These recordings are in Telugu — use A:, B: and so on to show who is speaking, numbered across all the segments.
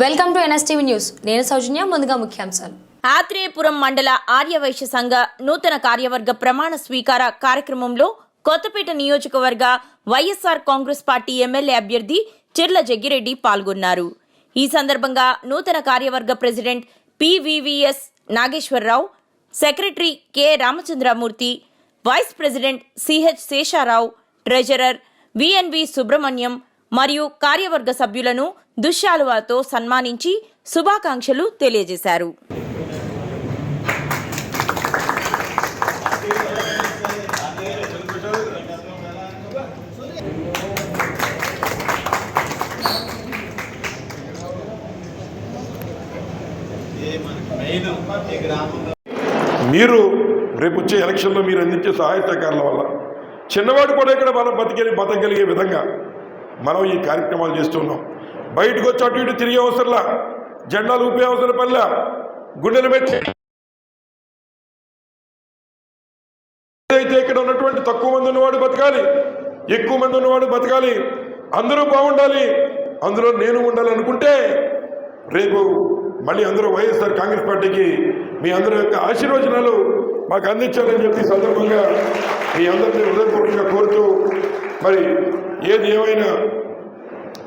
A: Welcome to NSTV news. నేను సౌజన్య ముందుగా ముఖ్యాంశాలు.
B: ఆత్రేయపురం మండల ఆర్యవైశ్య సంఘ నూతన కార్యవర్గ ప్రమాణ స్వీకార కార్యక్రమంలో కొత్తపేట నియోజకవర్గ వైఎస్ఆర్ కాంగ్రెస్ పార్టీ ఎమ్మెల్యే అభ్యర్థి చిర్ల జగ్గిరెడ్డి పాల్గొన్నారు. ఈ సందర్భంగా నూతన కార్యవర్గ president PVVS Nageswara Rao secretary K Ramachandra Murthy vice president CH Sesha Rao treasurer VNV Subrahmanyam మరియు కార్యవర్గ సభ్యులను దుశ్శాలువాతో సన్మానించి శుభాకాంక్షలు తెలియజేశారు.
C: మీరు రేపు వచ్చే ఎలక్షన్లో మీరు అందించే సహాయ సహకారాల వల్ల చిన్నవాడు కూడా ఇక్కడ మనం బతికే బతకగలిగే విధంగా మనం ఈ కార్యక్రమాలు చేస్తున్నాం బయటకు వచ్చి అటు ఇటు తిరిగే అవసరంలా జెండాలు ఊపే అవసరం పనిలా గుండెలు పెట్టి అయితే ఇక్కడ ఉన్నటువంటి తక్కువ మంది ఉన్నవాడు బతకాలి ఎక్కువ మంది ఉన్నవాడు బతకాలి అందరూ బాగుండాలి అందులో నేను ఉండాలనుకుంటే రేపు మళ్ళీ అందరూ వైఎస్ఆర్ కాంగ్రెస్ పార్టీకి మీ అందరి యొక్క ఆశీర్వచనాలు మాకు అందించాలని చెప్పి సందర్భంగా మీ అందరినీ హృదయపూర్వకంగా కోరుతూ మరి ఏది ఏమైనా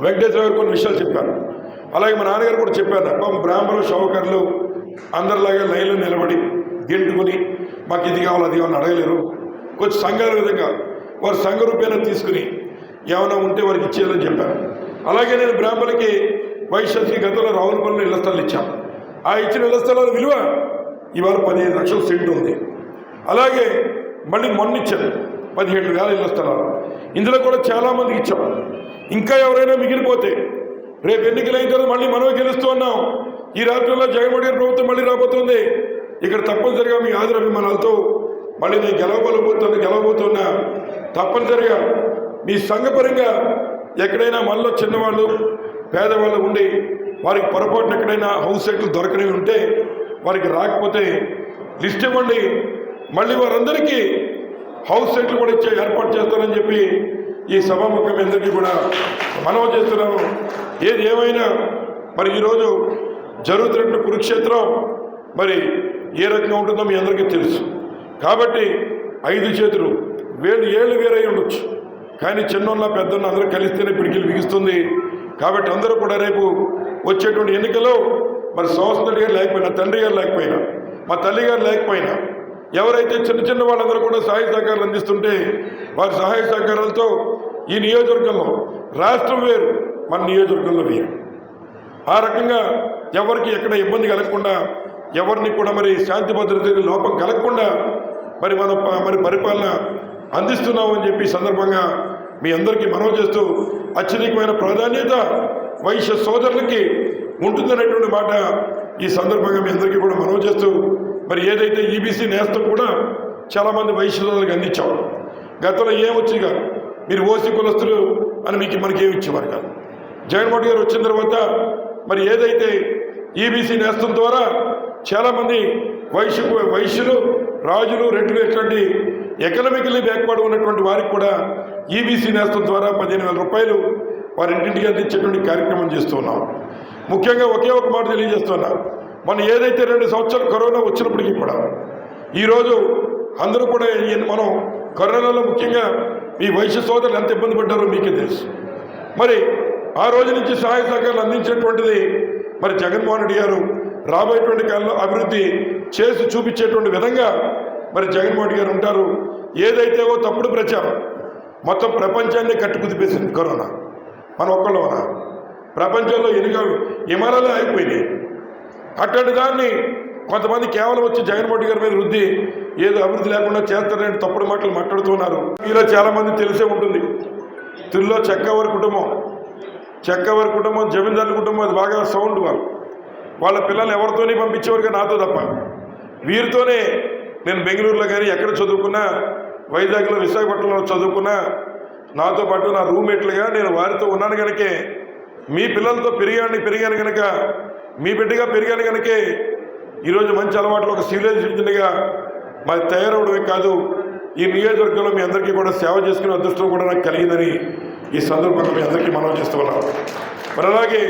C: వెంకటేశ్వర గారు కొన్ని విషయాలు చెప్పారు. అలాగే మా నాన్నగారు కూడా చెప్పారు పాపం బ్రాహ్మణులు షౌకర్లు అందరిలాగా లైన్లో నిలబడి గెంటుకుని మాకు ఇది కావాలి అది కావాలని అడగలేరు. కొంచెం సంఘాల విధంగా వారు సంఘ రూపేణ తీసుకుని ఏమైనా ఉంటే వారికి ఇచ్చేయాలని చెప్పారు. అలాగే నేను బ్రాహ్మణులకి వైశ్యశ్రీ గతంలో రావులపల్లిలో ఇళ్ళ స్థలాలు ఇచ్చాను ఆ ఇచ్చిన ఇళ్ళ స్థలాల విలువ ఇవాళ పదిహేను లక్షల సెంటు ఉంది. అలాగే మళ్ళీ మొన్న ఇచ్చాను పదిహేడు వేల ఇళ్ళ స్థలాలు. ఇందులో కూడా చాలామందికి ఇచ్చాం. ఇంకా ఎవరైనా మిగిలిపోతే రేపు ఎన్నికలు అయిన తర్వాత మళ్ళీ మనమే గెలుస్తూ ఉన్నాం. ఈ రాష్ట్రంలో జగన్మోహన్ గారి ప్రభుత్వం మళ్ళీ రాబోతుంది. ఇక్కడ తప్పనిసరిగా మీ ఆదరాభిమానాలతో మళ్ళీ నేను గెలవబోతున్నా గెలవబోతున్నా. తప్పనిసరిగా మీ సంఘపరంగా ఎక్కడైనా మనలో చిన్నవాళ్ళు పేదవాళ్ళు ఉండి వారికి పొరపాటున ఎక్కడైనా హౌస్ సైట్లు దొరకనివి ఉంటే వారికి రాకపోతే లిస్ట్ ఇవ్వండి. మళ్ళీ వారందరికీ హౌస్ సెట్లు కూడా ఇచ్చే ఏర్పాటు చేస్తారని చెప్పి ఈ సభాముఖం మీ అందరికీ కూడా మనవి చేస్తున్నాము. ఏది ఏమైనా మరి ఈరోజు జరుగుతున్న కురుక్షేత్రం మరి ఏ రకంగా ఉంటుందో మీ అందరికీ తెలుసు. కాబట్టి ఐదు చేతులు వేలు ఏళ్ళు వేరై ఉండొచ్చు. కానీ చిన్నోళ్ళ పెద్దన్న అందరూ కలిస్తేనే పిడికిలు బిగిస్తుంది. కాబట్టి అందరూ కూడా రేపు వచ్చేటువంటి ఎన్నికల్లో మరి సంవత్సరం గారు లేకపోయినా తండ్రి గారు లేకపోయినా మా తల్లి గారు లేకపోయినా ఎవరైతే చిన్న చిన్న వాళ్ళందరూ కూడా సహాయ సహకారాలు అందిస్తుంటే వారి సహాయ సహకారాలతో ఈ నియోజకవర్గంలో రాష్ట్రం వేరు మన నియోజకవర్గంలో వేరు. ఆ రకంగా ఎవరికి ఎక్కడ ఇబ్బంది కలగకుండా ఎవరిని కూడా మరి శాంతి భద్రత లోపం కలగకుండా మరి మనం మరి పరిపాలన అందిస్తున్నామని చెప్పి సందర్భంగా మీ అందరికీ మనవి చేస్తూ అత్యధికమైన ప్రాధాన్యత వైశ్య సోదరులకి ఉంటుందనేటువంటి మాట ఈ సందర్భంగా మీ అందరికీ కూడా మనవి చేస్తూ మరి ఏదైతే ఈబీసీ నేస్తం కూడా చాలామంది వైశ్య సోదరులకు అందించాం. గతంలో ఏమొచ్చి కాదు. మీరు ఓసీ కులస్తులు అని మీకు మనకి ఏమి ఇచ్చేవారు కాదు. జగన్మోహన్ గారు వచ్చిన తర్వాత మరి ఏదైతే ఈబీసీ నేస్తం ద్వారా చాలామంది వైశ్య వైశ్యులు రాజులు రెడ్డిలు ఇట్లాంటి ఎకనామికల్లీ బ్యాక్వర్డ్ ఉన్నటువంటి వారికి కూడా ఈబీసీ నేస్తం ద్వారా పదిహేను వేల రూపాయలు వారి ఇంటింటికి అందించేటువంటి కార్యక్రమం చేస్తున్నాం ముఖ్యంగా ఒకే ఒక మాట తెలియజేస్తున్నా. మనం ఏదైతే రెండు సంవత్సరాలు కరోనా వచ్చినప్పటికీ కూడా ఈరోజు అందరూ కూడా ఈ- మనం కరోనాలో ముఖ్యంగా మీ వైశ్య సోదరులు ఎంత ఇబ్బంది పడ్డారో మీకే తెలుసు. మరి ఆ రోజు నుంచి సహాయ సహకారాలు అందించేటువంటిది మరి జగన్మోహన్ రెడ్డి గారు రాబోయేటువంటి కాలంలో అభివృద్ధి చేసి చూపించేటువంటి విధంగా మరి జగన్మోహన్ రెడ్డి గారు ఉంటారు. ఏదైతే ఓ తప్పుడు ప్రచారం మొత్తం ప్రపంచాన్ని కట్టుకుదిపేసింది కరోనా. మన ఒక్కళ్ళమనా? ప్రపంచంలో ఎన్నిక హిమాలయాలు అయిపోయినాయి అట్లాంటి దాన్ని కొంతమంది కేవలం వచ్చి జగన్మోహన్ రెడ్డి గారి మీద రుద్ది ఏదో అభివృద్ధి లేకుండా చేస్తారని తప్పుడు మాటలు మాట్లాడుతున్నారు మీలో చాలామంది తెలిసే ఉంటుంది. తిరులో చెక్కవారి కుటుంబం. చెక్కవారి కుటుంబం జమీందారుల కుటుంబం అది బాగా సౌండ్ వాళ్ళు. వాళ్ళ పిల్లలు ఎవరితోనే పంపించేవారు నాతో తప్ప. వీరితోనే నేను బెంగళూరులో కానీ ఎక్కడ చదువుకున్నా వైజాగ్లో విశాఖపట్నంలో చదువుకున్నా నాతో పాటు నా రూమ్మేట్లుగా నేను వారితో ఉన్నాను కనుకే మీ పిల్లలతో పెరిగాను పెరిగాను కనుక మీ బిడ్డగా పెరిగాను కనుకే ఈరోజు మంచి అలవాట్లు ఒక సివిలైజేషన్గా మరి తయారవడమే కాదు ఈ నియోజకవర్గంలో మీ అందరికీ కూడా సేవ చేసుకునే అదృష్టం కూడా నాకు కలిగిందని ఈ సందర్భంగా మీ అందరికీ మనం చేస్తూ ఉన్నాం మరి అలాగే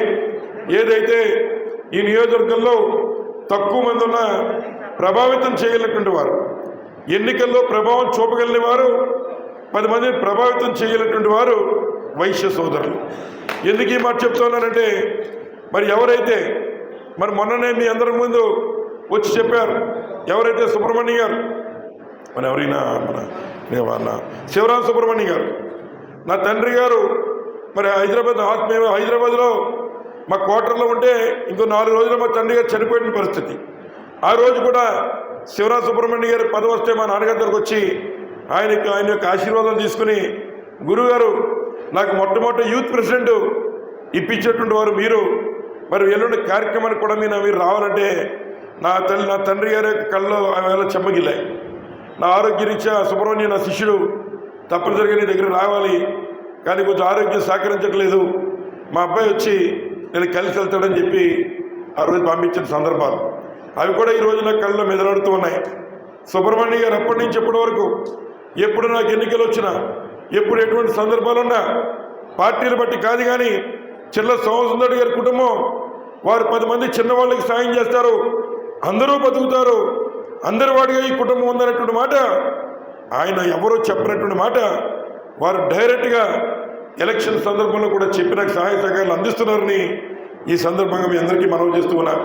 C: ఏదైతే ఈ నియోజకవర్గంలో తక్కువ మంది ఉన్న ప్రభావితం చేయగలిగినటువంటి వారు ఎన్నికల్లో ప్రభావం చూపగలిగిన వారు పది మందిని ప్రభావితం చేయగలిగినటువంటి వారు వైశ్య సోదరులు. ఎందుకు ఈ మాట చెప్తున్నానంటే మరి ఎవరైతే మరి మొన్ననే మీ అందరి ముందు వచ్చి చెప్పారు. ఎవరైతే సుబ్రహ్మణ్యం గారు? మన ఎవరైనా మన నేను వాళ్ళ శివరాం సుబ్రహ్మణ్యం గారు. నా తండ్రి గారు మరి హైదరాబాద్ ఆత్మీయ హైదరాబాద్లో మా క్వార్టర్లో ఉంటే ఇంకో నాలుగు రోజులు మా తండ్రి గారు చనిపోయిన పరిస్థితి. ఆ రోజు కూడా శివరాం సుబ్రహ్మణ్య గారి పదవి వస్తే మా నాన్నగారి దగ్గరకు వచ్చి ఆయన ఆయన యొక్క ఆశీర్వాదం తీసుకుని గురుగారు నాకు మొట్టమొదటి యూత్ ప్రెసిడెంట్ ఇప్పించేటువంటి వారు మీరు మరి ఎల్లుండి కార్యక్రమానికి కూడా మీరు మీరు రావాలంటే నా తల్లి నా తండ్రి గారి కళ్ళు ఆవేళ చెమ్మగిల్లాయి. నా ఆరోగ్యరీత్యా సుబ్రహ్మణ్య నా శిష్యుడు. తప్పనిసరిగా నీ దగ్గర రావాలి. కానీ కొంచెం ఆరోగ్యం సహకరించట్లేదు. మా అబ్బాయి వచ్చి నేను కలిసి వెళ్తాడని చెప్పి ఆ రోజు పంపించిన సందర్భాలు. అవి కూడా ఈ రోజు నా కళ్ళలో మెదలాడుతూ ఉన్నాయి. సుబ్రహ్మణ్య గారు అప్పటి నుంచి ఇప్పటి వరకు ఎప్పుడు నాకు ఎన్నికలు వచ్చినా ఎప్పుడు ఎటువంటి సందర్భాలు ఉన్నా పార్టీలు బట్టి కాదు కానీ చిల్ల సోమసుందరి గారి కుటుంబం. వారు పది మంది చిన్నవాళ్ళకి సాయం చేస్తారు. అందరూ బతుకుతారు. అందరి వాడిగా ఈ కుటుంబం ఉందన్నటువంటి మాట ఆయన ఎవరో చెప్పినటువంటి మాట వారు డైరెక్ట్గా ఎలక్షన్ సందర్భంలో కూడా చెప్పిన సహాయ సహకారాలు అందిస్తున్నారని ఈ సందర్భంగా మీ అందరికీ మనవి చేస్తూ ఉన్నా.